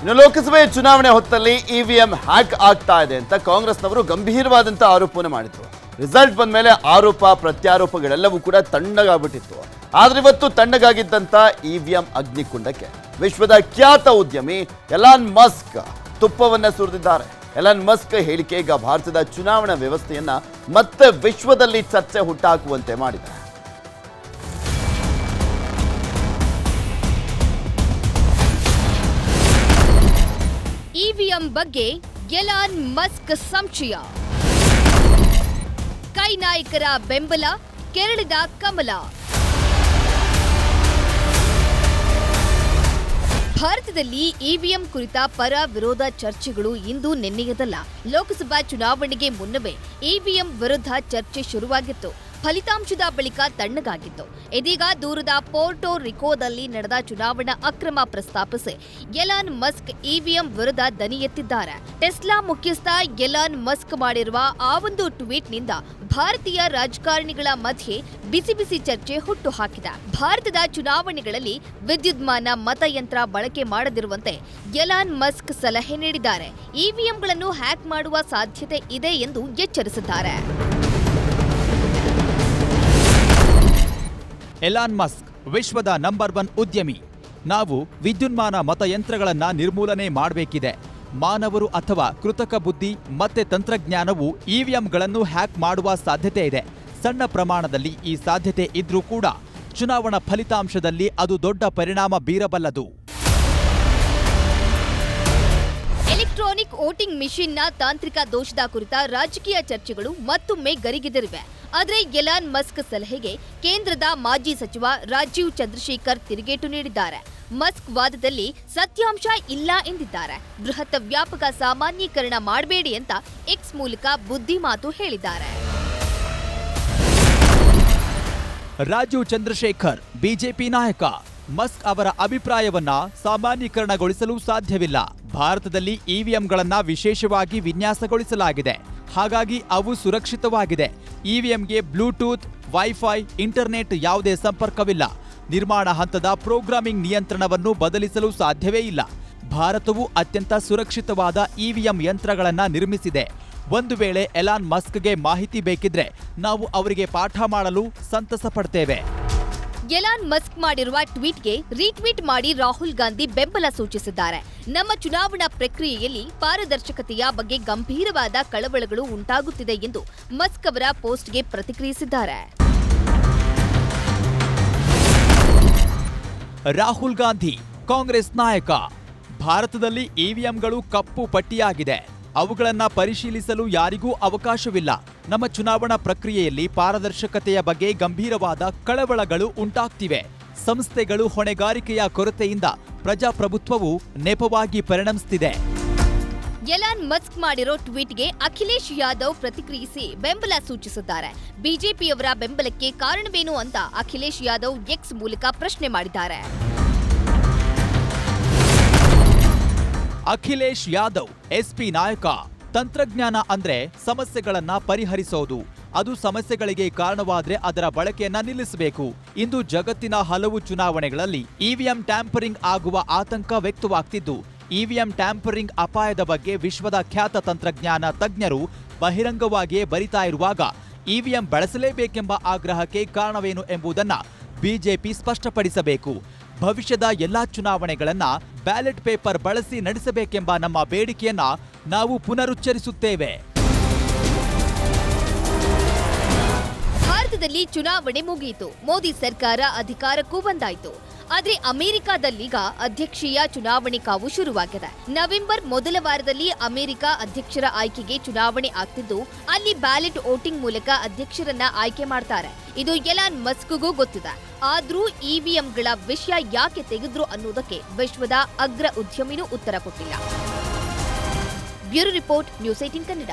ಇನ್ನು ಲೋಕಸಭೆ ಚುನಾವಣೆ ಹೊತ್ತಲ್ಲಿ ಇವಿಎಂ ಹ್ಯಾಕ್ ಆಗ್ತಾ ಇದೆ ಅಂತ ಕಾಂಗ್ರೆಸ್ನವರು ಗಂಭೀರವಾದಂಥ ಆರೋಪವನ್ನು ಮಾಡಿದ್ರು. ರಿಸಲ್ಟ್ ಬಂದ ಮೇಲೆ ಆರೋಪ, ಪ್ರತ್ಯಾರೋಪಗಳೆಲ್ಲವೂ ಕೂಡ ತಣ್ಣಗಾಗ್ಬಿಟ್ಟಿತ್ತು. ಆದ್ರೆ ಇವತ್ತು ತಣ್ಣಗಾಗಿದ್ದಂಥ ಇವಿಎಂ ಅಗ್ನಿಕುಂಡಕ್ಕೆ ವಿಶ್ವದ ಖ್ಯಾತ ಉದ್ಯಮಿ ಎಲಾನ್ ಮಸ್ಕ್ ತುಪ್ಪವನ್ನ ಸುರಿದಿದ್ದಾರೆ. ಎಲಾನ್ ಮಸ್ಕ್ ಹೇಳಿಕೆ ಈಗ ಭಾರತದ ಚುನಾವಣಾ ವ್ಯವಸ್ಥೆಯನ್ನ ಮತ್ತೆ ವಿಶ್ವದಲ್ಲಿ ಚರ್ಚೆ ಹುಟ್ಟಾಕುವಂತೆ ಮಾಡಿದೆ ಇವಿಎಂ ಬಗ್ಗೆ ಎಲಾನ್ ಮಸ್ಕ್ ಸಂಶಯ. ಕೈ ನಾಯಕರ ಬೆಂಬಲ, ಕೆರಳಿದ ಕಮಲ. ಭಾರತದಲ್ಲಿ ಇವಿಎಂ ಕುರಿತ ಪರ ವಿರೋಧ ಚರ್ಚೆಗಳು ಇಂದು ನಿನ್ನೆಯದಲ್ಲ. ಲೋಕಸಭಾ ಚುನಾವಣೆಗೆ ಮುನ್ನವೇ ಇವಿಎಂ ವಿರುದ್ಧ ಚರ್ಚೆ ಶುರುವಾಗಿತ್ತು. ಫಲಿತಾಂಶದ ಬಳಿಕ ತಣ್ಣಗಾಗಿತ್ತು. ಇದೀಗ ದೂರದ ಪೋರ್ಟೋ ರಿಕೋದಲ್ಲಿ ನಡೆದ ಚುನಾವಣಾ ಅಕ್ರಮ ಪ್ರಸ್ತಾಪಿಸಿ ಎಲಾನ್ ಮಸ್ಕ್ ಇವಿಎಂ ವಿರುದ್ಧ ದನಿ ಎತ್ತಿದ್ದಾರೆ. ಟೆಸ್ಲಾ ಮುಖ್ಯಸ್ಥ ಎಲಾನ್ ಮಸ್ಕ್ ಮಾಡಿರುವ ಆ ಒಂದು ಟ್ವೀಟ್ನಿಂದ ಭಾರತೀಯ ರಾಜಕಾರಣಿಗಳ ಮಧ್ಯೆ ಬಿಸಿ ಬಿಸಿ ಚರ್ಚೆ ಹುಟ್ಟು ಹಾಕಿದೆ ಭಾರತದ ಚುನಾವಣೆಗಳಲ್ಲಿ ವಿದ್ಯುನ್ಮಾನ ಮತಯಂತ್ರ ಬಳಕೆ ಮಾಡದಿರುವಂತೆ ಎಲಾನ್ ಮಸ್ಕ್ ಸಲಹೆ ನೀಡಿದ್ದಾರೆ. ಇವಿಎಂಗಳನ್ನು ಹ್ಯಾಕ್ ಮಾಡುವ ಸಾಧ್ಯತೆ ಇದೆ ಎಂದು ಎಚ್ಚರಿಸಿದ್ದಾರೆ. ಎಲಾನ್ ಮಸ್ಕ್ ವಿಶ್ವದ ನಂಬರ್ ಒನ್ ಉದ್ಯಮಿ. ನಾವು ವಿದ್ಯುನ್ಮಾನ ಮತಯಂತ್ರಗಳನ್ನು ನಿರ್ಮೂಲನೆ ಮಾಡಬೇಕಿದೆ. ಮಾನವರು ಅಥವಾ ಕೃತಕ ಬುದ್ಧಿ ಮತ್ತೆ ತಂತ್ರಜ್ಞಾನವು ಇವಿಎಂಗಳನ್ನು ಹ್ಯಾಕ್ ಮಾಡುವ ಸಾಧ್ಯತೆ ಇದೆ. ಸಣ್ಣ ಪ್ರಮಾಣದಲ್ಲಿ ಈ ಸಾಧ್ಯತೆ ಇದ್ರೂ ಕೂಡ, ಚುನಾವಣಾ ಫಲಿತಾಂಶದಲ್ಲಿ ಅದು ದೊಡ್ಡ ಪರಿಣಾಮ ಬೀರಬಲ್ಲದು. ಎಲೆಕ್ಟ್ರಾನಿಕ್ ವೋಟಿಂಗ್ ಮಿಷಿನ್ನ ತಾಂತ್ರಿಕ ದೋಷದ ಕುರಿತ ರಾಜಕೀಯ ಚರ್ಚೆಗಳು ಮತ್ತೊಮ್ಮೆ ಗರಿಗೆದರಿವೆ. ಆದರೆ ಎಲಾನ್ ಮಸ್ಕ್ ಸಲಹೆಗೆ ಕೇಂದ್ರದ ಮಾಜಿ ಸಚಿವ ರಾಜೀವ್ ಚಂದ್ರಶೇಖರ್ ತಿರುಗೇಟು ನೀಡಿದ್ದಾರೆ. ಮಸ್ಕ್ ವಾದದಲ್ಲಿ ಸತ್ಯಾಂಶ ಇಲ್ಲ ಎಂದಿದ್ದಾರೆ. ಬೃಹತ್ ವ್ಯಾಪಕ ಸಾಮಾನ್ಯೀಕರಣ ಮಾಡಬೇಡಿ ಅಂತ ಎಕ್ಸ್ ಮೂಲಕ ಬುದ್ಧಿಮಾತು ಹೇಳಿದ್ದಾರೆ. ರಾಜೀವ್ ಚಂದ್ರಶೇಖರ್, ಬಿಜೆಪಿ ನಾಯಕ. ಮಸ್ಕ್ ಅವರ ಅಭಿಪ್ರಾಯವನ್ನ ಸಾಮಾನ್ಯೀಕರಣಗೊಳಿಸಲು ಸಾಧ್ಯವಿಲ್ಲ. ಭಾರತದಲ್ಲಿ ಇವಿಎಂಗಳನ್ನು ವಿಶೇಷವಾಗಿ ವಿನ್ಯಾಸಗೊಳಿಸಲಾಗಿದೆ. ಹಾಗಾಗಿ ಅವು ಸುರಕ್ಷಿತವಾಗಿದೆ. ಇವಿಎಂಗೆ ಬ್ಲೂಟೂತ್, ವೈಫೈ, ಇಂಟರ್ನೆಟ್ ಯಾವುದೇ ಸಂಪರ್ಕವಿಲ್ಲ. ನಿರ್ಮಾಣ ಹಂತದ ಪ್ರೋಗ್ರಾಮಿಂಗ್ ನಿಯಂತ್ರಣವನ್ನು ಬದಲಿಸಲು ಸಾಧ್ಯವೇ ಇಲ್ಲ. ಭಾರತವು ಅತ್ಯಂತ ಸುರಕ್ಷಿತವಾದ ಇವಿಎಂ ಯಂತ್ರಗಳನ್ನು ನಿರ್ಮಿಸಿದೆ. ಒಂದು ವೇಳೆ ಎಲಾನ್ ಮಸ್ಕ್ಗೆ ಮಾಹಿತಿ ಬೇಕಿದ್ರೆ ನಾವು ಅವರಿಗೆ ಪಾಠ ಮಾಡಲು ಸಂತಸ ಪಡ್ತೇವೆ. ಎಲಾನ್ ಮಸ್ಕ್ ಮಾಡಿರುವ ಟ್ವೀಟ್ಗೆ ರೀಟ್ವೀಟ್ ಮಾಡಿ ರಾಹುಲ್ ಗಾಂಧಿ ಬೆಂಬಲ ಸೂಚಿಸಿದ್ದಾರೆ. ನಮ್ಮ ಚುನಾವಣಾ ಪ್ರಕ್ರಿಯೆಯಲ್ಲಿ ಪಾರದರ್ಶಕತೆಯ ಬಗ್ಗೆ ಗಂಭೀರವಾದ ಕಳವಳಗಳು ಉಂಟಾಗುತ್ತಿದೆ ಎಂದು ಮಸ್ಕ್ ಅವರ ಪೋಸ್ಟ್ಗೆ ಪ್ರತಿಕ್ರಿಯಿಸಿದ್ದಾರೆ. ರಾಹುಲ್ ಗಾಂಧಿ ಕಾಂಗ್ರೆಸ್ ನಾಯಕ. ಭಾರತದಲ್ಲಿ ಇವಿಎಂಗಳು ಕಪ್ಪು ಪಟ್ಟಿಯಾಗಿದೆ. ಅವುಗಳನ್ನ ಪರಿಶೀಲಿಸಲು ಯಾರಿಗೂ ಅವಕಾಶವಿಲ್ಲ. ನಮ್ಮ ಚುನಾವಣಾ ಪ್ರಕ್ರಿಯೆಯಲ್ಲಿ ಪಾರದರ್ಶಕತೆಯ ಬಗ್ಗೆ ಗಂಭೀರವಾದ ಕಳವಳಗಳು ಉಂಟಾಗ್ತಿವೆ. ಸಂಸ್ಥೆಗಳು ಹೊಣೆಗಾರಿಕೆಯ ಕೊರತೆಯಿಂದ ಪ್ರಜಾಪ್ರಭುತ್ವವು ನೆಪವಾಗಿ ಪರಿಣಮಿಸುತ್ತಿದೆ ಎಲಾನ್ ಮಸ್ಕ್ ಮಾಡಿರೋ ಟ್ವೀಟ್ಗೆ ಅಖಿಲೇಶ್ ಯಾದವ್ ಪ್ರತಿಕ್ರಿಯಿಸಿ ಬೆಂಬಲ ಸೂಚಿಸಿದ್ದಾರೆ ಬಿಜೆಪಿಯವರ ಬೆಂಬಲಕ್ಕೆ ಕಾರಣವೇನು ಅಂತ ಅಖಿಲೇಶ್ ಯಾದವ್ ಎಕ್ಸ್ ಮೂಲಕ ಪ್ರಶ್ನೆ ಮಾಡಿದ್ದಾರೆ. ಅಖಿಲೇಶ್ ಯಾದವ್, ಎಸ್ಪಿ ನಾಯಕ. ತಂತ್ರಜ್ಞಾನ ಅಂದ್ರೆ ಸಮಸ್ಯೆಗಳನ್ನ ಪರಿಹರಿಸೋದು. ಅದು ಸಮಸ್ಯೆಗಳಿಗೆ ಕಾರಣವಾದ್ರೆ ಅದರ ಬಳಕೆಯನ್ನ ನಿಲ್ಲಿಸಬೇಕು. ಇಂದು ಜಗತ್ತಿನ ಹಲವು ಚುನಾವಣೆಗಳಲ್ಲಿ ಇವಿಎಂ ಟ್ಯಾಂಪರಿಂಗ್ ಆಗುವ ಆತಂಕ ವ್ಯಕ್ತವಾಗ್ತಿದ್ದು. ಇವಿಎಂ ಟ್ಯಾಂಪರಿಂಗ್ ಅಪಾಯದ ಬಗ್ಗೆ ವಿಶ್ವದ ಖ್ಯಾತ ತಂತ್ರಜ್ಞಾನ ತಜ್ಞರು ಬಹಿರಂಗವಾಗಿಯೇ ಬರಿತಾ ಇರುವಾಗ ಇವಿಎಂ ಬಳಸಲೇಬೇಕೆಂಬ ಆಗ್ರಹಕ್ಕೆ ಕಾರಣವೇನು ಎಂಬುದನ್ನ ಬಿಜೆಪಿ ಸ್ಪಷ್ಟಪಡಿಸಬೇಕು. ಭವಿಷ್ಯದ ಎಲ್ಲಾ ಚುನಾವಣೆಗಳನ್ನ ಬ್ಯಾಲೆಟ್ ಪೇಪರ್ ಬಳಸಿ ನಡೆಸಬೇಕೆಂಬ ನಮ್ಮ ಬೇಡಿಕೆಯನ್ನ ನಾವು ಪುನರುಚ್ಚರಿಸುತ್ತೇವೆ. ಭಾರತದಲ್ಲಿ ಚುನಾವಣೆ ಮುಗಿಯಿತು. ಮೋದಿ ಸರ್ಕಾರ ಅಧಿಕಾರಕ್ಕೂ ಬಂದಾಯಿತು. ಆದ್ರೆ ಅಮೆರಿಕಾದಲ್ಲೀಗ ಅಧ್ಯಕ್ಷೀಯ ಚುನಾವಣೆ ಕಾವು ಶುರುವಾಗಿದೆ. ನವೆಂಬರ್ ಮೊದಲ ವಾರದಲ್ಲಿ ಅಮೆರಿಕ ಅಧ್ಯಕ್ಷರ ಆಯ್ಕೆಗೆ ಚುನಾವಣೆ ಆಗ್ತಿದ್ದು, ಅಲ್ಲಿ ಬ್ಯಾಲೆಟ್ ವೋಟಿಂಗ್ ಮೂಲಕ ಅಧ್ಯಕ್ಷರನ್ನ ಆಯ್ಕೆ ಮಾಡ್ತಾರೆ. ಇದು ಎಲಾನ್ ಮಸ್ಕ್ಗೂ ಗೊತ್ತಿದೆ. ಆದ್ರೂ ಇವಿಎಂಗಳ ವಿಷಯ ಯಾಕೆ ತೆಗೆದ್ರು ಅನ್ನೋದಕ್ಕೆ ವಿಶ್ವದ ಅಗ್ರ ಉದ್ಯಮಿನೂ ಉತ್ತರ ಕೊಟ್ಟಿಲ್ಲ. Bureau report, news eighteen Kannada.